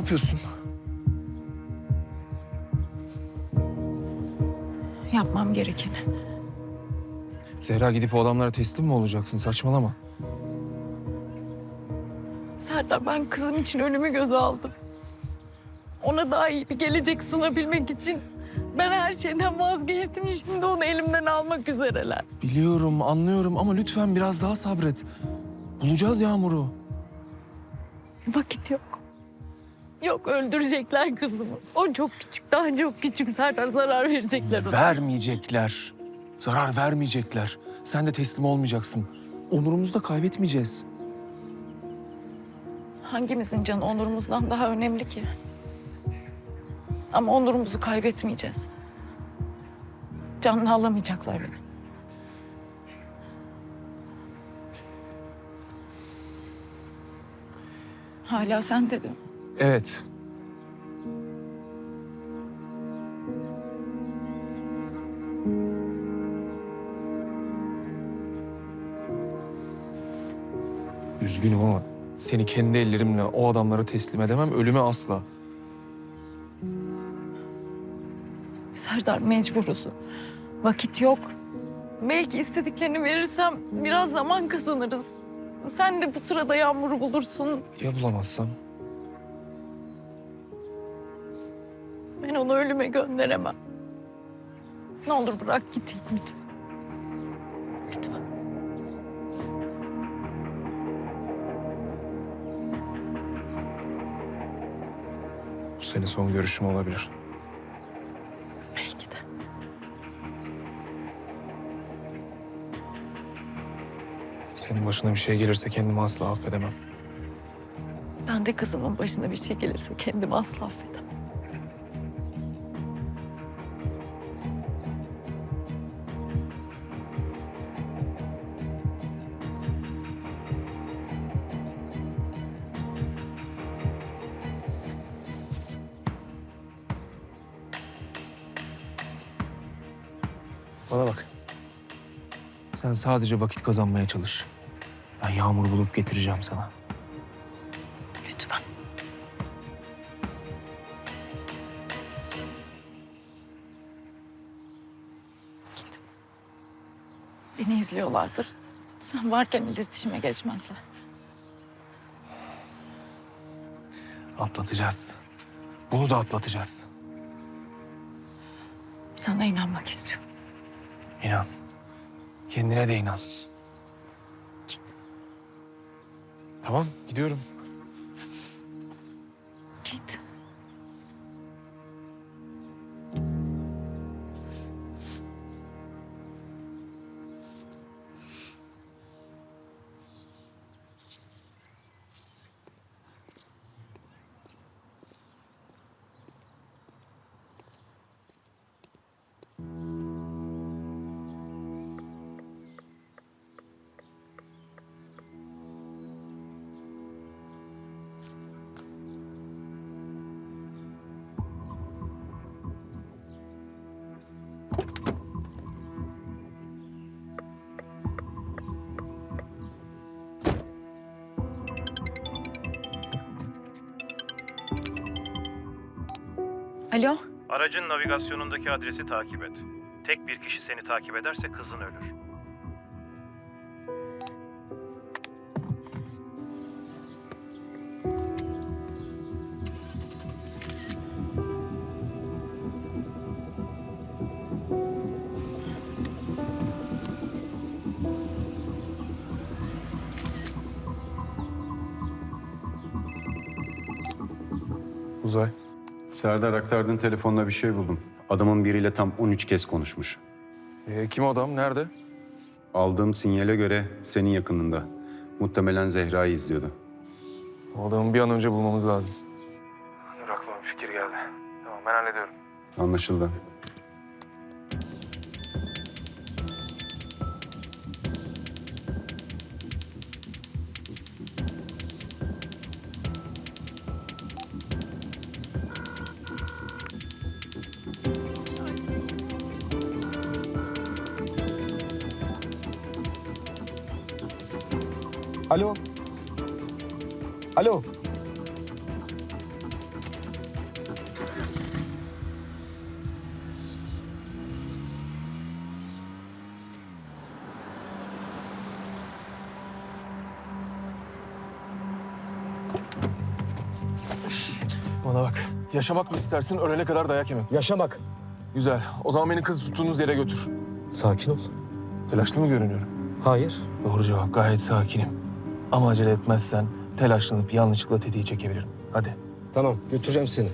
yapıyorsun? Yapmam gerekeni. Zehra gidip o adamlara teslim mi olacaksın? Saçmalama. Serdar ben kızım için ölümü göze aldım. Ona daha iyi bir gelecek sunabilmek için ben her şeyden vazgeçtim. Şimdi onu elimden almak üzereler. Biliyorum, anlıyorum ama lütfen biraz daha sabret. Bulacağız Yağmur'u. Vakit yok. Yok öldürecekler kızımı. O çok küçük, daha çok küçük Serdar zarar verecekler ona. Vermeyecekler. Zarar vermeyecekler. Sen de teslim olmayacaksın. Onurumuzu da kaybetmeyeceğiz. Hangimizin canı onurumuzdan daha önemli ki? Ama onurumuzu kaybetmeyeceğiz. Canını alamayacaklar beni. Hala sen dedim. Evet. Üzgünüm ama seni kendi ellerimle o adamlara teslim edemem. Ölüme asla. Serdar mecburuz. Vakit yok. Belki istediklerini verirsem biraz zaman kazanırız. Sen de bu sırada Yağmur'u bulursun. Ya bulamazsam? Ben onu ölüme gönderemem. Ne olur bırak gideyim lütfen. Lütfen. Bu senin son görüşüm olabilir. Belki de. Senin başına bir şey gelirse kendimi asla affedemem. Ben de kızımın başına bir şey gelirse kendimi asla affedemem. Bana bak. Sen sadece vakit kazanmaya çalış. Ben Yağmur'u bulup getireceğim sana. Lütfen. Git. Beni izliyorlardır. Sen varken iletişime geçmezler. Atlatacağız. Bunu da atlatacağız. Sana inanmak istiyorum. İnan. Kendine de inan. Git. Tamam, gidiyorum. Git. Alo. Aracın navigasyonundaki adresi takip et. Tek bir kişi seni takip ederse kızın ölür. Uzay. Serdar aktardığın telefonla bir şey buldum. Adamın biriyle tam 13 kez konuşmuş. Ee, kim adam? Nerede? Aldığım sinyale göre senin yakınında. Muhtemelen Zehra'yı izliyordu. O adamı bir an önce bulmamız lazım. Dur aklıma bir fikir geldi. Tamam ben hallediyorum. Anlaşıldı. Alo. Alo. Bana bak. Yaşamak mı istersin, ölene kadar dayak yemek? Yaşamak. Güzel. O zaman beni kız tuttuğunuz yere götür. Sakin ol. Telaşlı mı görünüyorum? Hayır. Doğru cevap. Gayet sakinim. Ama acele etmezsen telaşlanıp yanlışlıkla tetiği çekebilirim. Hadi. Tamam götüreceğim seni.